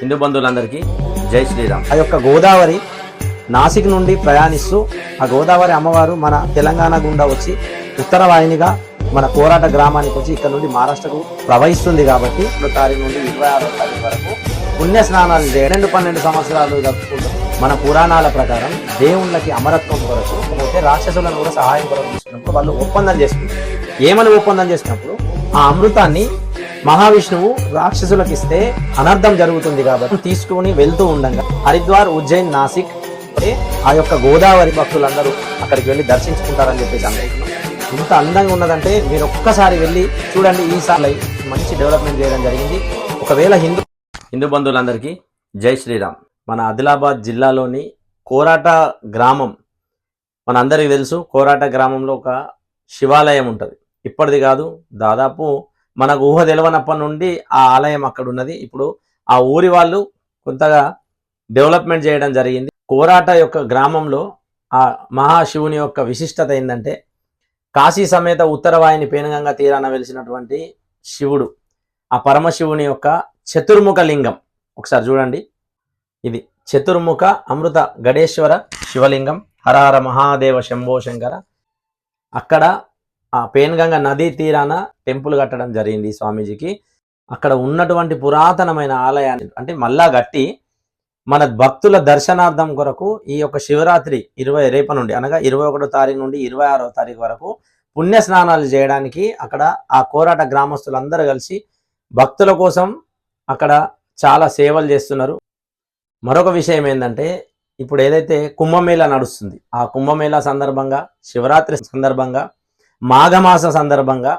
హిందూ బంధువులందరికీ జై శ్రీరామ్. ఆ యొక్క గోదావరి నాసిక్ నుండి ప్రయాణిస్తూ ఆ గోదావరి అమ్మవారు మన తెలంగాణ గుండా వచ్చి ఉత్తర వాహినిగా మన కోరాట గ్రామానికి వచ్చి ఇక్కడ నుండి మహారాష్ట్రకు ప్రవహిస్తుంది కాబట్టి ఇప్పుడు తారీఖు నుండి ఇరవై ఆరో తారీఖు వరకు పుణ్య స్నానాలు రెండు పన్నెండు సంవత్సరాలు జరుపుకుంటాం. మన పురాణాల ప్రకారం దేవుళ్ళకి అమరత్వం కొరకు పోతే రాక్షసులను కూడా సహాయం కొరకు తీసుకున్నప్పుడు వాళ్ళు ఒప్పందం చేసుకుంటారు. ఏమని ఒప్పందం చేసినప్పుడు ఆ అమృతాన్ని మహావిష్ణువు రాక్షసులకు ఇస్తే అనర్థం జరుగుతుంది కాబట్టి తీసుకుని వెళ్తూ ఉండగా. హరిద్వార్ ఉజ్జయిన్ నాసిక్ ఆ యొక్క గోదావరి భక్తులందరూ అక్కడికి వెళ్ళి దర్శించుకుంటారని చెప్పేసి అందరికీ ఇంత అందంగా ఉన్నదంటే మీరు ఒక్కసారి వెళ్ళి చూడండి ఈసారి మంచి డెవలప్మెంట్ చేయడం జరిగింది. ఒకవేళ హిందూ హిందూ బంధువులందరికీ జై శ్రీరామ్. మన ఆదిలాబాద్ జిల్లాలోని కోరాట గ్రామం మన అందరికీ తెలుసు కోరాట గ్రామంలో ఒక శివాలయం ఉంటుంది. ఇప్పటిది కాదు దాదాపు మనకు ఊహ తెలవనప్పటి నుండి ఆ ఆలయం అక్కడ ఉన్నది. ఇప్పుడు ఆ ఊరి వాళ్ళు కొంతగా డెవలప్మెంట్ చేయడం జరిగింది. కోరాట యొక్క గ్రామంలో ఆ మహాశివుని యొక్క విశిష్టత ఏంటంటే కాశీ సమేత ఉత్తరవాహిని పేనగంగా తీరాన వెలిసినటువంటి శివుడు ఆ పరమశివుని యొక్క చతుర్ముఖ లింగం. ఒకసారి చూడండి. ఇది చతుర్ముఖ అమృత గడేశ్వర శివలింగం. హరహర మహాదేవ శంభో శంకర. అక్కడ ఆ పేన్గంగ నదీ తీరాన టెంపుల్ కట్టడం జరిగింది స్వామీజీకి. అక్కడ ఉన్నటువంటి పురాతనమైన ఆలయాన్ని అంటే మళ్ళా కట్టి మన భక్తుల దర్శనార్థం కొరకు ఈ యొక్క శివరాత్రి ఇరవై రేపు నుండి అనగా ఇరవై ఒకటో తారీఖు నుండి ఇరవై ఆరో తారీఖు వరకు పుణ్య స్నానాలు చేయడానికి అక్కడ ఆ కోరాట గ్రామస్తులందరూ కలిసి భక్తుల కోసం అక్కడ చాలా సేవలు చేస్తున్నారు. మరొక విషయం ఏంటంటే ఇప్పుడు ఏదైతే కుంభమేళా నడుస్తుంది ఆ కుంభమేళా సందర్భంగా శివరాత్రి సందర్భంగా మాఘమాస సందర్భంగా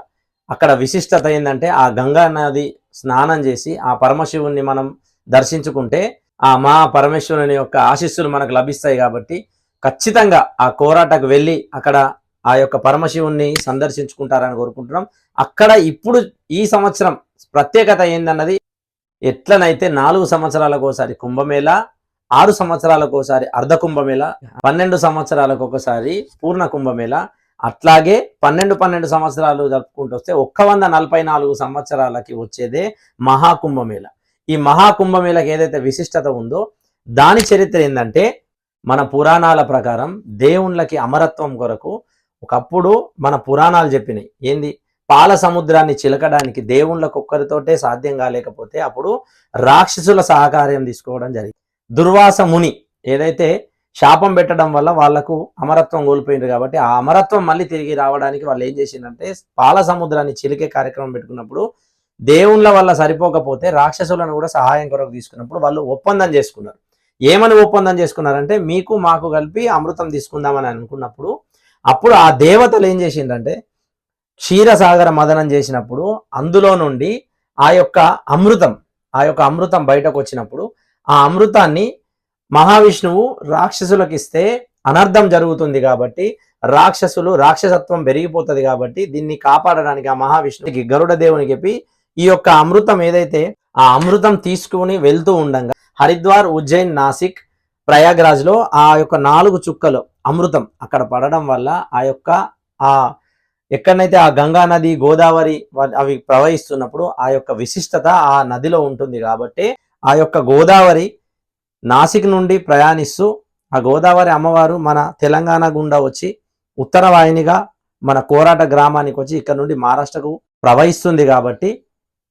అక్కడ విశిష్టత ఏంటంటే ఆ గంగా నది స్నానం చేసి ఆ పరమశివుణ్ణి మనం దర్శించుకుంటే ఆ మా పరమేశ్వరుని యొక్క ఆశీస్సులు మనకు లభిస్తాయి కాబట్టి ఖచ్చితంగా ఆ కోరాటకు వెళ్ళి అక్కడ ఆ యొక్క పరమశివుణ్ణి సందర్శించుకుంటారని కోరుకుంటున్నాం. అక్కడ ఇప్పుడు ఈ సంవత్సరం ప్రత్యేకత ఏందన్నది ఎట్లనైతే నాలుగు సంవత్సరాలకు ఒకసారి కుంభమేళ ఆరు సంవత్సరాలకు ఒకసారి అర్ధ కుంభమేళ పన్నెండు సంవత్సరాలకు ఒకసారి పూర్ణ కుంభమేళ అట్లాగే పన్నెండు పన్నెండు సంవత్సరాలు జరుపుకుంటూ వస్తే ఒక్క వంద నలభై నాలుగు సంవత్సరాలకి వచ్చేదే మహాకుంభమేళ. ఈ మహాకుంభమేళకి ఏదైతే విశిష్టత ఉందో దాని చరిత్ర ఏంటంటే మన పురాణాల ప్రకారం దేవుళ్ళకి అమరత్వం కొరకు ఒకప్పుడు మన పురాణాలు చెప్పినాయి. ఏంది? పాల సముద్రాన్ని చిలకడానికి దేవుళ్ళకు ఒక్కరితోటే సాధ్యం కాలేకపోతే అప్పుడు రాక్షసుల సహకార్యం తీసుకోవడం జరిగింది. దుర్వాస ముని ఏదైతే శాపం పెట్టడం వల్ల వాళ్ళకు అమరత్వం కోల్పోయింది కాబట్టి ఆ అమరత్వం మళ్ళీ తిరిగి రావడానికి వాళ్ళు ఏం చేసిందంటే పాల సముద్రాన్ని చిలికే కార్యక్రమం పెట్టుకున్నప్పుడు దేవుళ్ళ వల్ల సరిపోకపోతే రాక్షసులను కూడా సహాయం కొరకు తీసుకున్నప్పుడు వాళ్ళు ఒప్పందం చేసుకున్నారు. ఏమని ఒప్పందం చేసుకున్నారంటే మీకు మాకు కలిపి అమృతం తీసుకుందామని అనుకున్నప్పుడు అప్పుడు ఆ దేవతలు ఏం చేసిందంటే క్షీరసాగర మదనం చేసినప్పుడు అందులో నుండి ఆ యొక్క అమృతం ఆ యొక్క అమృతం బయటకు వచ్చినప్పుడు ఆ అమృతాన్ని మహావిష్ణువు రాక్షసులకు ఇస్తే అనర్థం జరుగుతుంది కాబట్టి రాక్షసులు రాక్షసత్వం పెరిగిపోతుంది కాబట్టి దీన్ని కాపాడడానికి ఆ మహావిష్ణువుకి గరుడ దేవుని చెప్పి ఈ యొక్క అమృతం ఏదైతే ఆ అమృతం తీసుకుని వెళ్తూ ఉండంగా హరిద్వార్ ఉజ్జయిన్ నాసిక్ ప్రయాగ్రాజ్లో ఆ యొక్క నాలుగు చుక్కలు అమృతం అక్కడ పడడం వల్ల ఆ యొక్క ఆ ఎక్కడనైతే ఆ గంగా నది గోదావరి వ- అవి ప్రవహిస్తున్నప్పుడు ఆ యొక్క విశిష్టత ఆ నదిలో ఉంటుంది కాబట్టి ఆ యొక్క గోదావరి నాసిక్ నుండి ప్రయాణిస్తూ ఆ గోదావరి అమ్మవారు మన తెలంగాణ గుండా వచ్చి ఉత్తర వాహినిగా మన కోరాట గ్రామానికి వచ్చి ఇక్కడ నుండి మహారాష్ట్రకు ప్రవహిస్తుంది కాబట్టి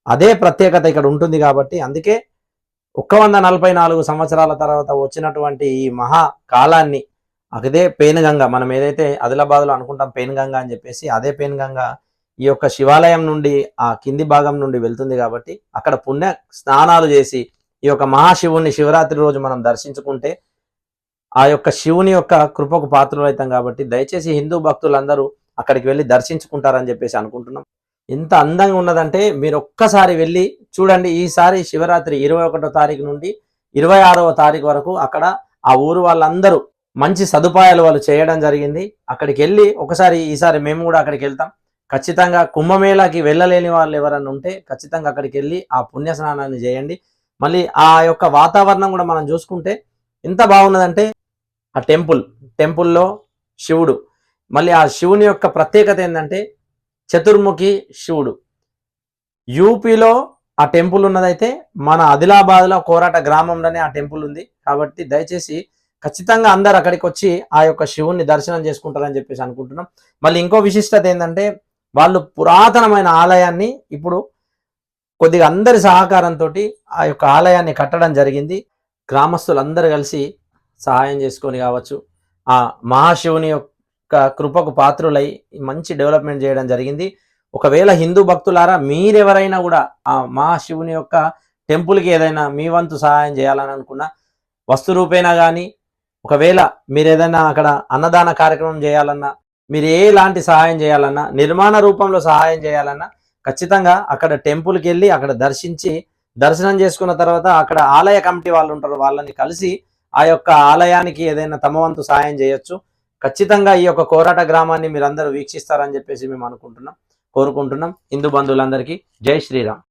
అదే ప్రత్యేకత ఇక్కడ ఉంటుంది కాబట్టి అందుకే ఒక్క వంద నలభై నాలుగు సంవత్సరాల తర్వాత వచ్చినటువంటి ఈ మహా కాలాన్ని అదే పేనుగంగ మనం ఏదైతే ఆదిలాబాద్లో అనుకుంటాం పేనుగంగ అని చెప్పేసి అదే పేనుగంగ ఈ యొక్క శివాలయం నుండి ఆ కింది భాగం నుండి వెళ్తుంది కాబట్టి అక్కడ పుణ్య స్నానాలు చేసి ఈ యొక్క మహాశివుణ్ణి శివరాత్రి రోజు మనం దర్శించుకుంటే ఆ యొక్క శివుని యొక్క కృపకు పాత్రలవుతాం కాబట్టి దయచేసి హిందూ భక్తులందరూ అక్కడికి వెళ్ళి దర్శించుకుంటారని చెప్పేసి అనుకుంటున్నాం. ఎంత అందంగా ఉన్నదంటే మీరు ఒక్కసారి వెళ్ళి చూడండి ఈసారి శివరాత్రి ఇరవై ఒకటో తారీఖు నుండి ఇరవై ఆరవ తారీఖు వరకు అక్కడ ఆ ఊరు వాళ్ళందరూ మంచి సదుపాయాలు వాళ్ళు చేయడం జరిగింది. అక్కడికి వెళ్ళి ఒకసారి ఈసారి మేము కూడా అక్కడికి వెళ్తాం. ఖచ్చితంగా కుంభమేళాకి వెళ్ళలేని వాళ్ళు ఎవరన్నా ఉంటే ఖచ్చితంగా అక్కడికి వెళ్ళి ఆ పుణ్య స్నానాన్ని చేయండి. మళ్ళీ ఆ యొక్క వాతావరణం కూడా మనం చూసుకుంటే ఎంత బాగున్నదంటే ఆ టెంపుల్ టెంపుల్లో శివుడు. మళ్ళీ ఆ శివుని యొక్క ప్రత్యేకత ఏంటంటే చతుర్ముఖి శివుడు. యూపీలో ఆ టెంపుల్ ఉన్నదైతే మన ఆదిలాబాద్లో కోరాట గ్రామంలోనే ఆ టెంపుల్ ఉంది. కాబట్టి దయచేసి ఖచ్చితంగా అందరు అక్కడికి వచ్చి ఆ యొక్క శివుణ్ణి దర్శనం చేసుకుంటారని చెప్పేసి అనుకుంటున్నాం. మళ్ళీ ఇంకో విశిష్టత ఏంటంటే వాళ్ళు పురాతనమైన ఆలయాన్ని ఇప్పుడు కొద్దిగా అందరి సహకారంతో ఆ యొక్క ఆలయాన్ని కట్టడం జరిగింది. గ్రామస్తులందరూ కలిసి సహాయం చేసుకొని కావచ్చు ఆ మహాశివుని యొక్క కృపకు పాత్రులై మంచి డెవలప్మెంట్ చేయడం జరిగింది. ఒకవేళ హిందూ భక్తులారా మీరెవరైనా కూడా ఆ మహాశివుని యొక్క టెంపుల్కి ఏదైనా మీ వంతు సహాయం చేయాలని అనుకున్నా వస్తు రూపేనా కానీ ఒకవేళ మీరు ఏదైనా అక్కడ అన్నదాన కార్యక్రమం చేయాలన్నా మీరు ఎలాంటి సహాయం చేయాలన్నా నిర్మాణ రూపంలో సహాయం చేయాలన్నా ఖచ్చితంగా అక్కడ టెంపుల్కి వెళ్ళి అక్కడ దర్శించి దర్శనం చేసుకున్న తర్వాత అక్కడ ఆలయ కమిటీ వాళ్ళు ఉంటారు వాళ్ళని కలిసి ఆ యొక్క ఆలయానికి ఏదైనా తమ వంతు సహాయం చేయొచ్చు. ఖచ్చితంగా ఈ యొక్క కోరాట గ్రామాన్ని మీరందరూ వీక్షిస్తారని చెప్పేసి మేము అనుకుంటున్నాం కోరుకుంటున్నాం. హిందూ బంధువులందరికీ జై శ్రీరామ్.